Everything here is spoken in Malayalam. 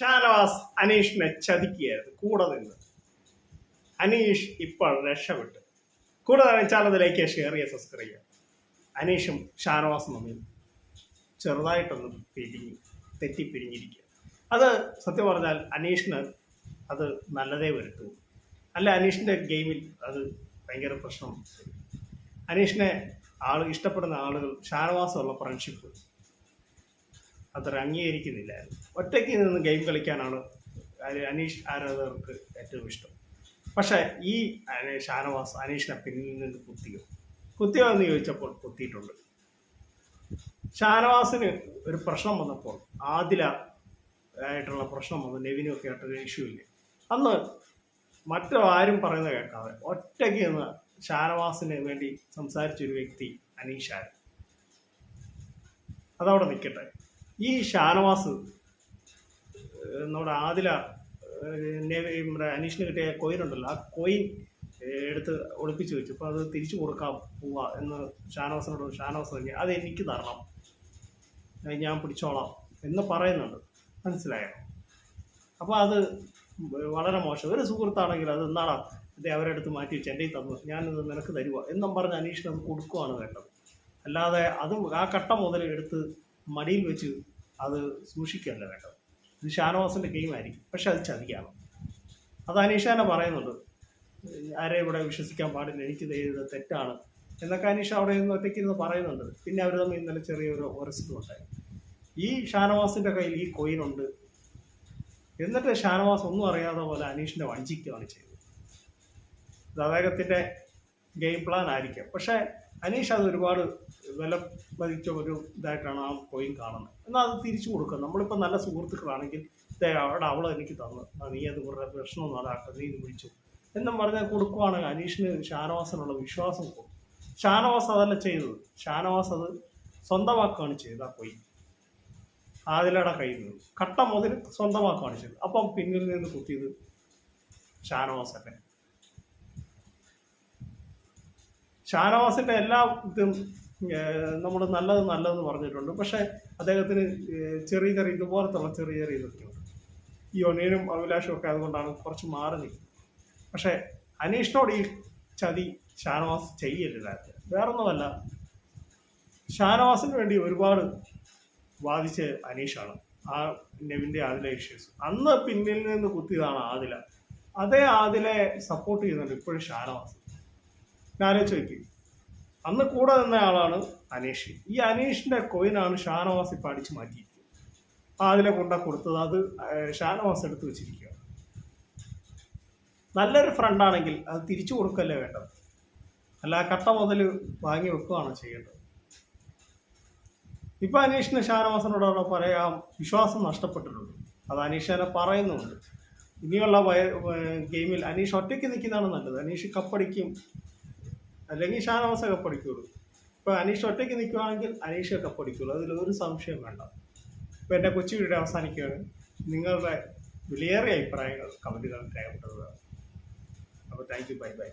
ഷാനവാസ് അനീഷിനെ ചതിക്കുകയായിരുന്നു കൂടെ നിന്ന്. അനീഷ് ഇപ്പോൾ രക്ഷപ്പെട്ടു. കൂടെ നനച്ചാൽ അത് ലൈക്ക് ഷെയർ ചെയ്യുക സബ്സ്ക്രൈബ് ചെയ്യുക. അനീഷും ഷാനവാസും തമ്മിൽ ചെറുതായിട്ടൊന്ന് പിരിഞ്ഞു തെറ്റിപ്പിരിഞ്ഞിരിക്കുക അത് സത്യം പറഞ്ഞാൽ അനീഷിന് അത് നല്ലതേ വരുത്തൂ. അല്ല അനീഷിന്റെ ഗെയിമിൽ അത് ഭയങ്കര പ്രശ്നം. അനീഷിനെ ആൾ ഇഷ്ടപ്പെടുന്ന ആളുകൾ ഷാനവാസമുള്ള ഫ്രണ്ട്ഷിപ്പ് അത്ര അംഗീകരിക്കുന്നില്ലായിരുന്നു ഒറ്റയ്ക്ക് നിന്ന് ഗെയിം കളിക്കാനാണ് അനി- അനീഷ് ആരാധകർക്ക് ഏറ്റവും ഇഷ്ടം. പക്ഷേ ഈ ഷാനവാസ് അനീഷിനെ പിന്നിൽ നിന്ന് കുത്തിയോ? കുത്തിയോ എന്ന് ചോദിച്ചപ്പോൾ കുത്തിയിട്ടുണ്ട്. ഷാനവാസിന് ഒരു പ്രശ്നം വന്നപ്പോൾ ആദില ആയിട്ടുള്ള പ്രശ്നം വന്നു. നെവിനും ഒക്കെ ആയിട്ടൊരു ഇഷ്യൂ ഇല്ലേ? അന്ന് മറ്റോ ആരും പറയുന്നത് കേൾക്കാതെ ഒറ്റയ്ക്ക് നിന്ന് ഷാനവാസിന് വേണ്ടി സംസാരിച്ചൊരു വ്യക്തി അനീഷായിരുന്നു അതവിടെ നിൽക്കട്ടെ. ഈ ഷാനവാസ് നമ്മുടെ ആദില നമ്മുടെ അനീഷിന് കിട്ടിയ കോയിൻ ഉണ്ടല്ലോ ആ കോയിൻ എടുത്ത് ഒളിപ്പിച്ച് വെച്ചു. അപ്പോൾ അത് തിരിച്ചു കൊടുക്കാൻ പോവാ എന്ന് ഷാനവാസിനോട് ഷാനവാസ് പറഞ്ഞു. അത് എനിക്ക് തരണം. ഞാൻ പിടിച്ചോളാം എന്ന് പറയുന്നുണ്ട്. മനസ്സിലായോ? അപ്പോൾ അത് വളരെ മോശം. ഒരു സുഹൃത്താണെങ്കിൽ അത് എന്നാടാ ഇത് അവരുടെ അടുത്ത് മാറ്റി വെച്ച് എന്റെ തന്നു. ഞാനിത് നിനക്ക് തരുക എന്നും പറഞ്ഞ് അനീഷിന് അത് കൊടുക്കുവാണ് വേണ്ടത്. അല്ലാതെ അത് ആ കട്ട മുതൽ എടുത്ത് മടിയിൽ വെച്ച് അത് സൂക്ഷിക്കുകയല്ല വേണ്ടത് ഇത് ഷാനവാസിന്റെ ഗെയിമായിരിക്കും പക്ഷെ അത് ചതിയാണ് അത് അനീഷാന പറയുന്നുണ്ട്. ആരെ ഇവിടെ വിശ്വസിക്കാൻ പാടില്ല എനിക്ക് ചെയ്തത് തെറ്റാണ്. എന്നൊക്കെ അനീഷ അവിടെ നിന്ന് ഒറ്റയ്ക്ക് ഇരുന്ന് പറയുന്നുണ്ട്. പിന്നെ അവർ തമ്മിൽ ഇന്നലെ ചെറിയൊരു ഒരസിലും ഉണ്ടായി. ഈ ഷാനവാസിന്റെ കയ്യിൽ ഈ കോയിനുണ്ട് എന്നിട്ട് ഷാനവാസ് ഒന്നും അറിയാതെ പോലെ അനീഷിനെ വഞ്ചിക്കുകയാണ് ചെയ്തത്. അദ്ദേഹത്തിന്റെ ഗെയിം പ്ലാൻ ആയിരിക്കാം. പക്ഷേ അനീഷ് അത് ഒരുപാട് വില മതിച്ച ഒരു ഇതായിട്ടാണ് ആ കോയിൻ കാണുന്നത്. എന്നാൽ അത് തിരിച്ചു കൊടുക്കുക നമ്മളിപ്പോൾ നല്ല സുഹൃത്തുക്കളാണെങ്കിൽ അവിടെ അവൾ എനിക്ക് തന്നു. നീ അത് കുറേ പ്രശ്നമൊന്നും അതാക്കുക നീ ഇത് വിളിച്ചു. എന്നും പറഞ്ഞാൽ കൊടുക്കുവാണെങ്കിൽ അനീഷിന് ഷാനവാസിനുള്ള വിശ്വാസം കൊടുക്കും ഷാനവാസ് അതല്ല ചെയ്തത്. ഷാനവാസ് അത് സ്വന്തമാക്കുകയാണ് ചെയ്തത് ആ കോയിൻ കയ്യിൽ നിന്ന്. കട്ട മുതൽ സ്വന്തമാക്കുകയാണ് ചെയ്തത്. അപ്പം പിന്നിൽ നിന്ന് കുത്തിയത് ഷാനവാസ് തന്നെ ഷാനവാസിന്റെ എല്ലാ ഇതും നമ്മൾ നല്ലത് നല്ലതെന്ന് പറഞ്ഞിട്ടുണ്ട്. പക്ഷെ അദ്ദേഹത്തിന് ചെറിയ ചെറിയ ഇതുപോലത്തുള്ള ചെറിയ ചെറിയ ഇതൊക്കെയുണ്ട് ഈ ഒനിയനും അഭിലാഷും ഒക്കെ അതുകൊണ്ടാണ് കുറച്ച് മാറി നിൽക്കുന്നത്. പക്ഷേ അനീഷിനോട് ഈ ചതി ഷാനവാസ് ചെയ്യരുതായിരുന്നു വേറൊന്നുമല്ല ഷാനവാസിന് വേണ്ടി ഒരുപാട് വാദിച്ച് അനീഷാണ്. ആ നെവിന്റെ ആദില ഇഷ്യൂസ് അന്ന് പിന്നിൽ നിന്ന് കുത്തിയതാണ് ആദില. അതേ ആദിലെ സപ്പോർട്ട് ചെയ്യുന്നുണ്ട് ഇപ്പോഴും ഷാനവാസ്. ആലോചിച്ച് നോക്കി. അന്ന് കൂടെ നിന്ന ആളാണ് അനീഷ്. ഈ അനീഷിന്റെ കോയിനാണ് ഷാനവാസ് ഇപ്പം അടിച്ചു മാറ്റിയിരിക്കുന്നത്. അതിലെ കൊണ്ട കൊടുത്തത്. അത് ഷാനവാസ് എടുത്തു വെച്ചിരിക്കുക നല്ലൊരു ഫ്രണ്ടാണെങ്കിൽ അത് തിരിച്ചു കൊടുക്കല്ലേ വേണ്ടത്? അല്ല കട്ട മുതൽ വാങ്ങി വെക്കുകയാണ് ചെയ്യേണ്ടത്. ഇപ്പൊ അനീഷിന് ഷാനവാസിനോട് പറയാം വിശ്വാസം നഷ്ടപ്പെട്ടിട്ടുണ്ട്. അത് അനീഷ് തന്നെ പറയുന്നുണ്ട്. ഇനിയുള്ള ഗെയിമിൽ അനീഷ് ഒറ്റയ്ക്ക് നിൽക്കുന്നതാണ് നല്ലത്. അനീഷ് കപ്പടിക്കും അല്ലെങ്കിൽ ഷാനവാസ കപ്പടിക്കുള്ളൂ ഇപ്പൊ അനീഷ് ഒറ്റയ്ക്ക് നിൽക്കുവാണെങ്കിൽ അനീഷ് കപ്പടിക്കുള്ളൂ അതിൽ ഒരു സംശയം വേണ്ട. ഇപ്പൊ എന്റെ കൊച്ചു വീട് അവസാനിക്കുകയാണ്. നിങ്ങളുടെ വിലയേറിയ അഭിപ്രായങ്ങൾ കമന്റുകൾ രേഖപ്പെട്ടതാണ് അപ്പോൾ താങ്ക് യു ബൈ ബൈ